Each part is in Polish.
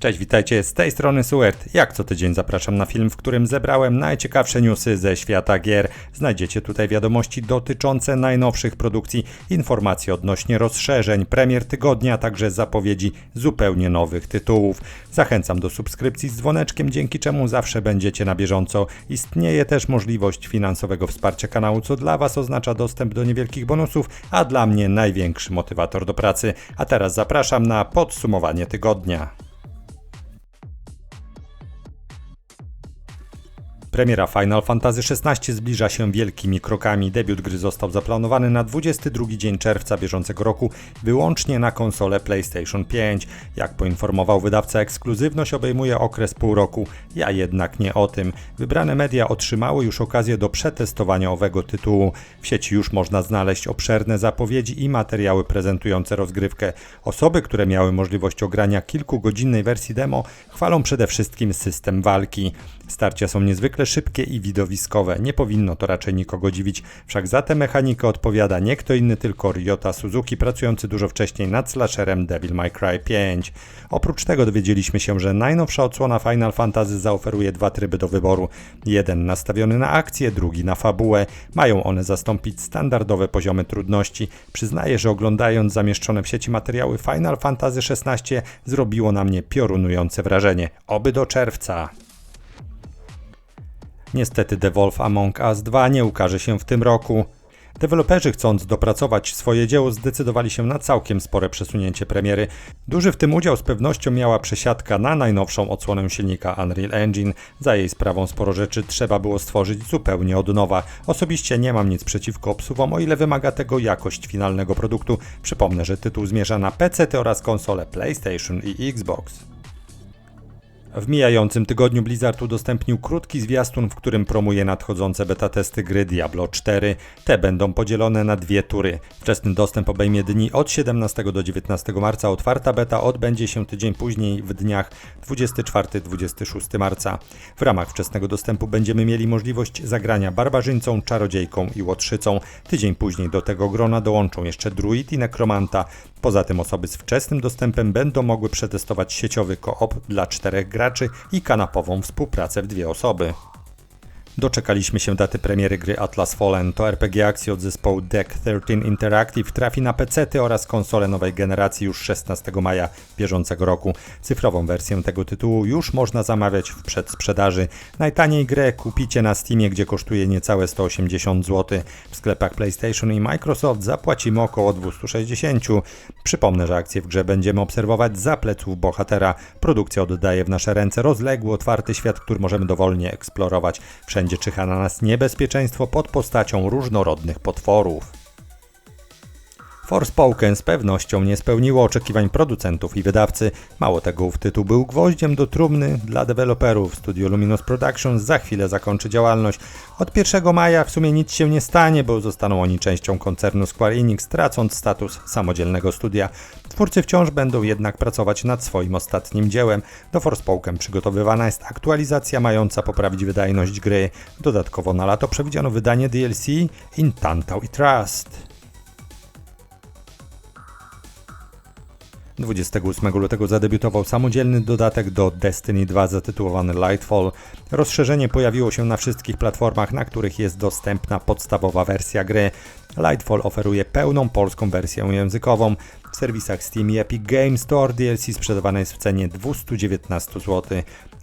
Cześć, witajcie, z tej strony Suert. Jak co tydzień zapraszam na film, w którym zebrałem najciekawsze newsy ze świata gier. Znajdziecie tutaj wiadomości dotyczące najnowszych produkcji, informacje odnośnie rozszerzeń, premier tygodnia, a także zapowiedzi zupełnie nowych tytułów. Zachęcam do subskrypcji z dzwoneczkiem, dzięki czemu zawsze będziecie na bieżąco. Istnieje też możliwość finansowego wsparcia kanału, co dla Was oznacza dostęp do niewielkich bonusów, a dla mnie największy motywator do pracy. A teraz zapraszam na podsumowanie tygodnia. Premiera Final Fantasy XVI zbliża się wielkimi krokami. Debiut gry został zaplanowany na 22 dzień czerwca bieżącego roku wyłącznie na konsolę PlayStation 5. Jak poinformował wydawca, ekskluzywność obejmuje okres pół roku. Ja jednak nie o tym. Wybrane media otrzymały już okazję do przetestowania owego tytułu. W sieci już można znaleźć obszerne zapowiedzi i materiały prezentujące rozgrywkę. Osoby, które miały możliwość ogrania kilkugodzinnej wersji demo, chwalą przede wszystkim system walki. Starcia są niezwykle szybkie i widowiskowe. Nie powinno to raczej nikogo dziwić, wszak za tę mechanikę odpowiada nie kto inny, tylko Ryota Suzuki, pracujący dużo wcześniej nad slasherem Devil May Cry 5. Oprócz tego dowiedzieliśmy się, że najnowsza odsłona Final Fantasy zaoferuje dwa tryby do wyboru. Jeden nastawiony na akcję, drugi na fabułę. Mają one zastąpić standardowe poziomy trudności. Przyznaję, że oglądając zamieszczone w sieci materiały Final Fantasy XVI zrobiło na mnie piorunujące wrażenie. Oby do czerwca. Niestety The Wolf Among Us 2 nie ukaże się w tym roku. Deweloperzy chcąc dopracować swoje dzieło zdecydowali się na całkiem spore przesunięcie premiery. Duży w tym udział z pewnością miała przesiadka na najnowszą odsłonę silnika Unreal Engine. Za jej sprawą sporo rzeczy trzeba było stworzyć zupełnie od nowa. Osobiście nie mam nic przeciwko obsuwom, o ile wymaga tego jakość finalnego produktu. Przypomnę, że tytuł zmierza na PC oraz konsole PlayStation i Xbox. W mijającym tygodniu Blizzard udostępnił krótki zwiastun, w którym promuje nadchodzące beta testy gry Diablo 4. Te będą podzielone na dwie tury. Wczesny dostęp obejmie dni od 17 do 19 marca, otwarta beta odbędzie się tydzień później w dniach 24-26 marca. W ramach wczesnego dostępu będziemy mieli możliwość zagrania barbarzyńcą, czarodziejką i łotrzycą. Tydzień później do tego grona dołączą jeszcze druid i nekromanta. Poza tym osoby z wczesnym dostępem będą mogły przetestować sieciowy koop dla czterech graczy i kanapową współpracę w dwie osoby. Doczekaliśmy się daty premiery gry Atlas Fallen. To RPG akcji od zespołu Deck 13 Interactive trafi na PC oraz konsole nowej generacji już 16 maja bieżącego roku. Cyfrową wersję tego tytułu już można zamawiać w przedsprzedaży. Najtaniej grę kupicie na Steamie, gdzie kosztuje niecałe 180 zł. W sklepach PlayStation i Microsoft zapłacimy około 260. Przypomnę, że akcję w grze będziemy obserwować za pleców bohatera. Produkcja oddaje w nasze ręce rozległy, otwarty świat, który możemy dowolnie eksplorować. Wszędzie czyha na nas niebezpieczeństwo pod postacią różnorodnych potworów. Forspoken z pewnością nie spełniło oczekiwań producentów i wydawcy. Mało tego, ów tytuł był gwoździem do trumny dla deweloperów. Studio Luminous Productions za chwilę zakończy działalność. Od 1 maja w sumie nic się nie stanie, bo zostaną oni częścią koncernu Square Enix, tracąc status samodzielnego studia. Twórcy wciąż będą jednak pracować nad swoim ostatnim dziełem. Do Forspoken przygotowywana jest aktualizacja mająca poprawić wydajność gry. Dodatkowo na lato przewidziano wydanie DLC In Tantau i Trust. 28 lutego zadebiutował samodzielny dodatek do Destiny 2 zatytułowany Lightfall. Rozszerzenie pojawiło się na wszystkich platformach, na których jest dostępna podstawowa wersja gry. Lightfall oferuje pełną polską wersję językową. W serwisach Steam i Epic Games Store DLC sprzedawane jest w cenie 219 zł.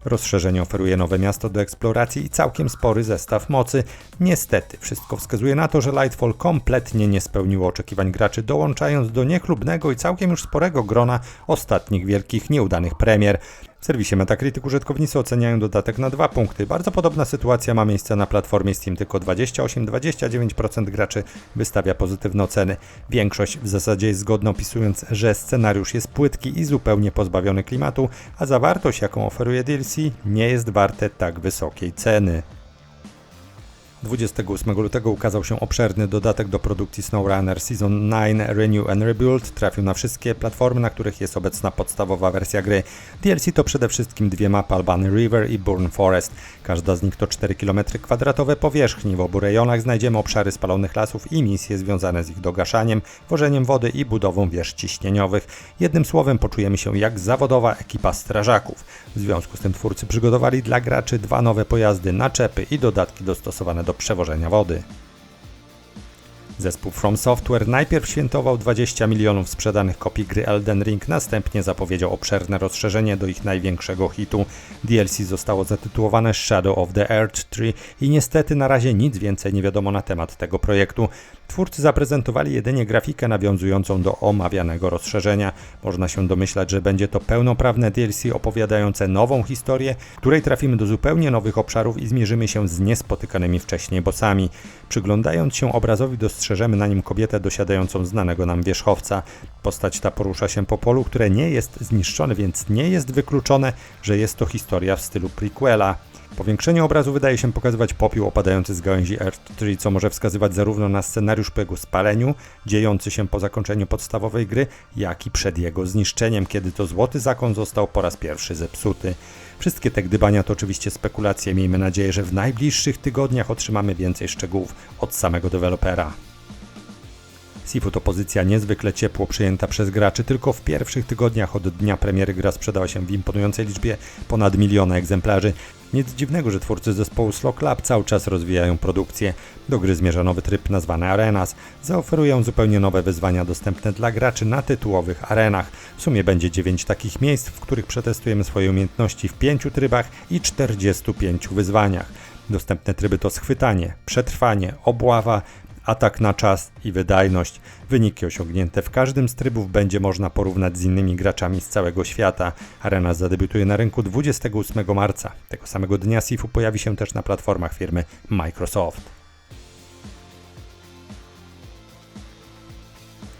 Rozszerzenie oferuje nowe miasto do eksploracji i całkiem spory zestaw mocy. Niestety, wszystko wskazuje na to, że Lightfall kompletnie nie spełniło oczekiwań graczy, dołączając do niechlubnego i całkiem już sporego grona ostatnich wielkich nieudanych premier. Serwisie Metacritic użytkownicy oceniają dodatek na dwa punkty. Bardzo podobna sytuacja ma miejsce na platformie Steam, tylko 28-29% graczy wystawia pozytywne oceny. Większość w zasadzie jest zgodna opisując, że scenariusz jest płytki i zupełnie pozbawiony klimatu, a zawartość jaką oferuje DLC nie jest warte tak wysokiej ceny. 28 lutego ukazał się obszerny dodatek do produkcji SnowRunner Season 9 Renew and Rebuild. Trafił na wszystkie platformy, na których jest obecna podstawowa wersja gry. DLC to przede wszystkim dwie mapy Albany River i Burn Forest. Każda z nich to 4 km kwadratowe powierzchni. W obu rejonach znajdziemy obszary spalonych lasów i misje związane z ich dogaszaniem, wożeniem wody i budową wież ciśnieniowych. Jednym słowem poczujemy się jak zawodowa ekipa strażaków. W związku z tym twórcy przygotowali dla graczy dwa nowe pojazdy, naczepy i dodatki dostosowane do przewożenia wody. Zespół From Software najpierw świętował 20 milionów sprzedanych kopii gry Elden Ring, następnie zapowiedział obszerne rozszerzenie do ich największego hitu. DLC zostało zatytułowane Shadow of the Earth Tree i niestety na razie nic więcej nie wiadomo na temat tego projektu. Twórcy zaprezentowali jedynie grafikę nawiązującą do omawianego rozszerzenia. Można się domyślać, że będzie to pełnoprawne DLC opowiadające nową historię, w której trafimy do zupełnie nowych obszarów i zmierzymy się z niespotykanymi wcześniej bossami. Przyglądając się obrazowi dostrzeżemy na nim kobietę dosiadającą znanego nam wierzchowca. Postać ta porusza się po polu, które nie jest zniszczone, więc nie jest wykluczone, że jest to historia w stylu prequela. Powiększenie obrazu wydaje się pokazywać popiół opadający z gałęzi Earth Tree, co może wskazywać zarówno na scenariusz po jego spaleniu, dziejący się po zakończeniu podstawowej gry, jak i przed jego zniszczeniem, kiedy to Złoty Zakon został po raz pierwszy zepsuty. Wszystkie te gdybania to oczywiście spekulacje. Miejmy nadzieję, że w najbliższych tygodniach otrzymamy więcej szczegółów od samego dewelopera. Sifu to pozycja niezwykle ciepło przyjęta przez graczy. Tylko w pierwszych tygodniach od dnia premiery gra sprzedała się w imponującej liczbie ponad miliona egzemplarzy. Nic dziwnego, że twórcy zespołu Slow Club cały czas rozwijają produkcję. Do gry zmierza nowy tryb nazwany Arenas. Zaoferują zupełnie nowe wyzwania dostępne dla graczy na tytułowych arenach. W sumie będzie 9 takich miejsc, w których przetestujemy swoje umiejętności w 5 trybach i 45 wyzwaniach. Dostępne tryby to schwytanie, przetrwanie, obława, atak na czas i wydajność. Wyniki osiągnięte w każdym z trybów będzie można porównać z innymi graczami z całego świata. Arena zadebiutuje na rynku 28 marca. Tego samego dnia Sifu pojawi się też na platformach firmy Microsoft.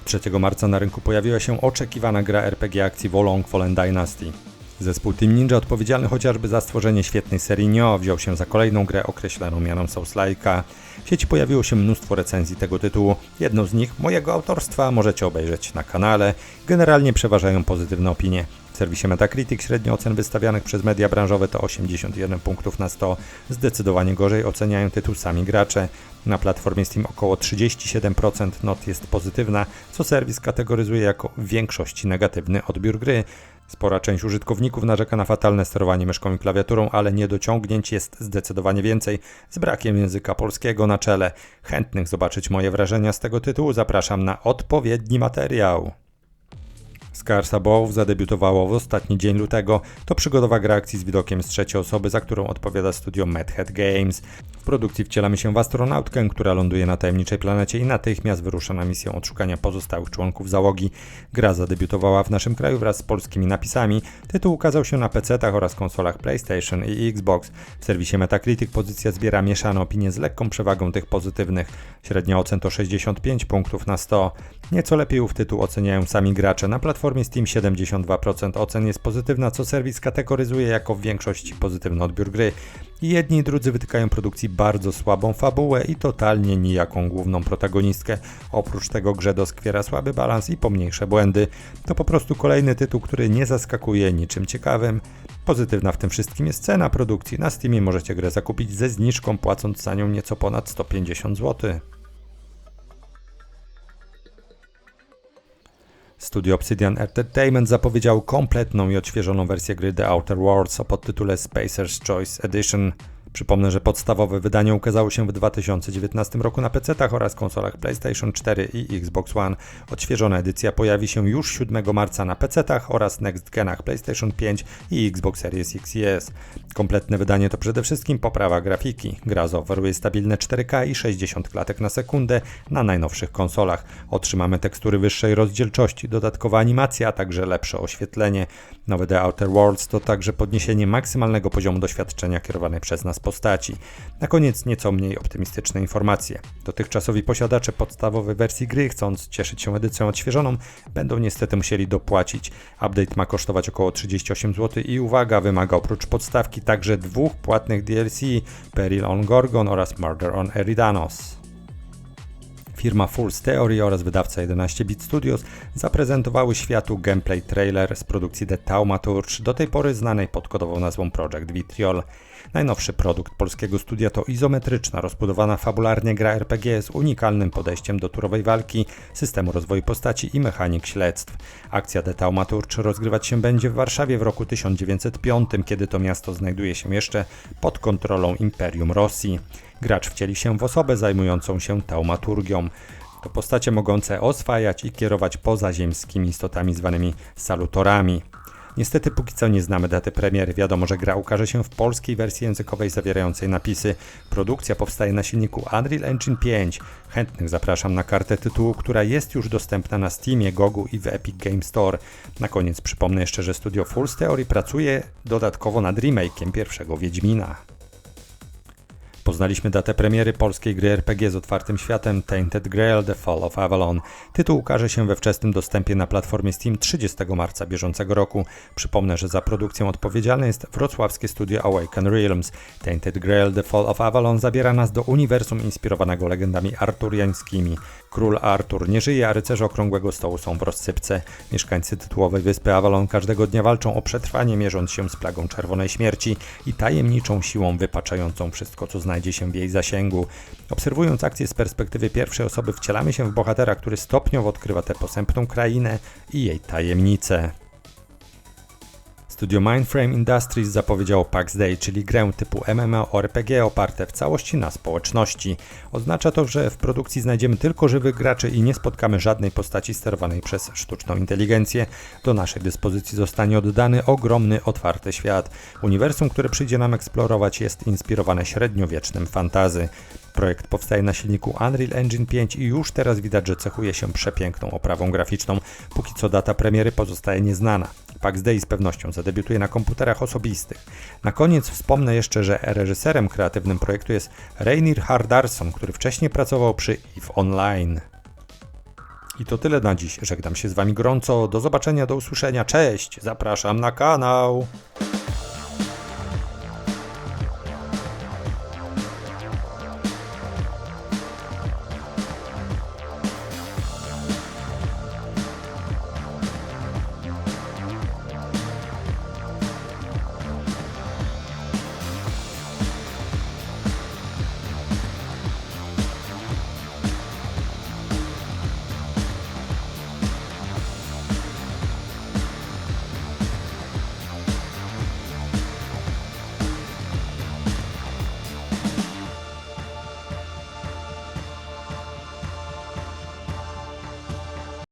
3 marca na rynku pojawiła się oczekiwana gra RPG akcji Wolong Fallen Dynasty. Zespół Team Ninja odpowiedzialny chociażby za stworzenie świetnej serii Nioh wziął się za kolejną grę określaną mianą Souls-like'a. W sieci pojawiło się mnóstwo recenzji tego tytułu. Jedną z nich, mojego autorstwa, możecie obejrzeć na kanale. Generalnie przeważają pozytywne opinie. W serwisie Metacritic średnio ocen wystawianych przez media branżowe to 81 punktów na 100. Zdecydowanie gorzej oceniają tytuł sami gracze. Na platformie Steam około 37% not jest pozytywna, co serwis kategoryzuje jako w większości negatywny odbiór gry. Spora część użytkowników narzeka na fatalne sterowanie myszką i klawiaturą, ale niedociągnięć jest zdecydowanie więcej, z brakiem języka polskiego na czele. Chętnych zobaczyć moje wrażenia z tego tytułu zapraszam na odpowiedni materiał. Scars Above zadebiutowało w ostatni dzień lutego. To przygodowa gra akcji z widokiem z trzeciej osoby, za którą odpowiada studio Madhead Games. W produkcji wcielamy się w astronautkę, która ląduje na tajemniczej planecie i natychmiast wyrusza na misję odszukania pozostałych członków załogi. Gra zadebiutowała w naszym kraju wraz z polskimi napisami. Tytuł ukazał się na PC-tach oraz konsolach PlayStation i Xbox. W serwisie Metacritic pozycja zbiera mieszane opinie z lekką przewagą tych pozytywnych. Średnia ocen to 65 punktów na 100. Nieco lepiej ów tytuł oceniają sami gracze. Na platformie Steam 72% ocen jest pozytywna, co serwis kategoryzuje jako w większości pozytywny odbiór gry. Jedni i drudzy wytykają produkcji bardzo słabą fabułę i totalnie nijaką główną protagonistkę. Oprócz tego grze doskwiera słaby balans i pomniejsze błędy. To po prostu kolejny tytuł, który nie zaskakuje niczym ciekawym. Pozytywna w tym wszystkim jest cena produkcji. Na Steamie możecie grę zakupić ze zniżką, płacąc za nią nieco ponad 150 zł. Studio Obsidian Entertainment zapowiedział kompletną i odświeżoną wersję gry The Outer Worlds o podtytule Spacer's Choice Edition. Przypomnę, że podstawowe wydanie ukazało się w 2019 roku na PC-tach oraz konsolach PlayStation 4 i Xbox One. Odświeżona edycja pojawi się już 7 marca na PC-tach oraz Next Genach PlayStation 5 i Xbox Series X i S. Kompletne wydanie to przede wszystkim poprawa grafiki. Gra zaoferuje stabilne 4K i 60 klatek na sekundę na najnowszych konsolach. Otrzymamy tekstury wyższej rozdzielczości, dodatkowa animacja, a także lepsze oświetlenie. Nowe The Outer Worlds to także podniesienie maksymalnego poziomu doświadczenia kierowane przez nas postaci. Na koniec nieco mniej optymistyczne informacje. Dotychczasowi posiadacze podstawowej wersji gry, chcąc cieszyć się edycją odświeżoną, będą niestety musieli dopłacić. Update ma kosztować około 38 zł i uwaga, wymaga oprócz podstawki także dwóch płatnych DLC Peril on Gorgon oraz Murder on Eridanos. Firma Fool's Theory oraz wydawca 11-bit Studios zaprezentowały światu gameplay trailer z produkcji The Taumaturge, do tej pory znanej pod kodową nazwą Project Vitriol. Najnowszy produkt polskiego studia to izometryczna, rozbudowana fabularnie gra RPG z unikalnym podejściem do turowej walki, systemu rozwoju postaci i mechanik śledztw. Akcja The Taumaturge rozgrywać się będzie w Warszawie w roku 1905, kiedy to miasto znajduje się jeszcze pod kontrolą Imperium Rosji. Gracz wcieli się w osobę zajmującą się taumaturgią. To postacie mogące oswajać i kierować pozaziemskimi istotami zwanymi salutorami. Niestety póki co nie znamy daty premiery. Wiadomo, że gra ukaże się w polskiej wersji językowej zawierającej napisy. Produkcja powstaje na silniku Unreal Engine 5. Chętnych zapraszam na kartę tytułu, która jest już dostępna na Steamie, Gogu i w Epic Game Store. Na koniec przypomnę jeszcze, że studio Fool's Theory pracuje dodatkowo nad remake'iem pierwszego Wiedźmina. Poznaliśmy datę premiery polskiej gry RPG z otwartym światem Tainted Grail The Fall of Avalon. Tytuł ukaże się we wczesnym dostępie na platformie Steam 30 marca bieżącego roku. Przypomnę, że za produkcję odpowiedzialne jest wrocławskie studio Awaken Realms. Tainted Grail The Fall of Avalon zabiera nas do uniwersum inspirowanego legendami arturiańskimi. Król Artur nie żyje, a rycerze Okrągłego Stołu są w rozsypce. Mieszkańcy tytułowej wyspy Avalon każdego dnia walczą o przetrwanie, mierząc się z plagą czerwonej śmierci i tajemniczą siłą wypaczającą wszystko, co znajdzie się w jej zasięgu. Obserwując akcję z perspektywy pierwszej osoby, wcielamy się w bohatera, który stopniowo odkrywa tę posępną krainę i jej tajemnice. Studio Mindframe Industries zapowiedziało PAX Day, czyli grę typu MMORPG oparte w całości na społeczności. Oznacza to, że w produkcji znajdziemy tylko żywych graczy i nie spotkamy żadnej postaci sterowanej przez sztuczną inteligencję. Do naszej dyspozycji zostanie oddany ogromny, otwarty świat. Uniwersum, które przyjdzie nam eksplorować jest inspirowane średniowiecznym fantazy. Projekt powstaje na silniku Unreal Engine 5 i już teraz widać, że cechuje się przepiękną oprawą graficzną. Póki co data premiery pozostaje nieznana. PAX Day z pewnością zadebiutuje na komputerach osobistych. Na koniec wspomnę jeszcze, że reżyserem kreatywnym projektu jest Rainier Hardarson, który wcześniej pracował przy EVE Online. I to tyle na dziś. Żegnam się z Wami gorąco. Do zobaczenia, do usłyszenia. Cześć! Zapraszam na kanał.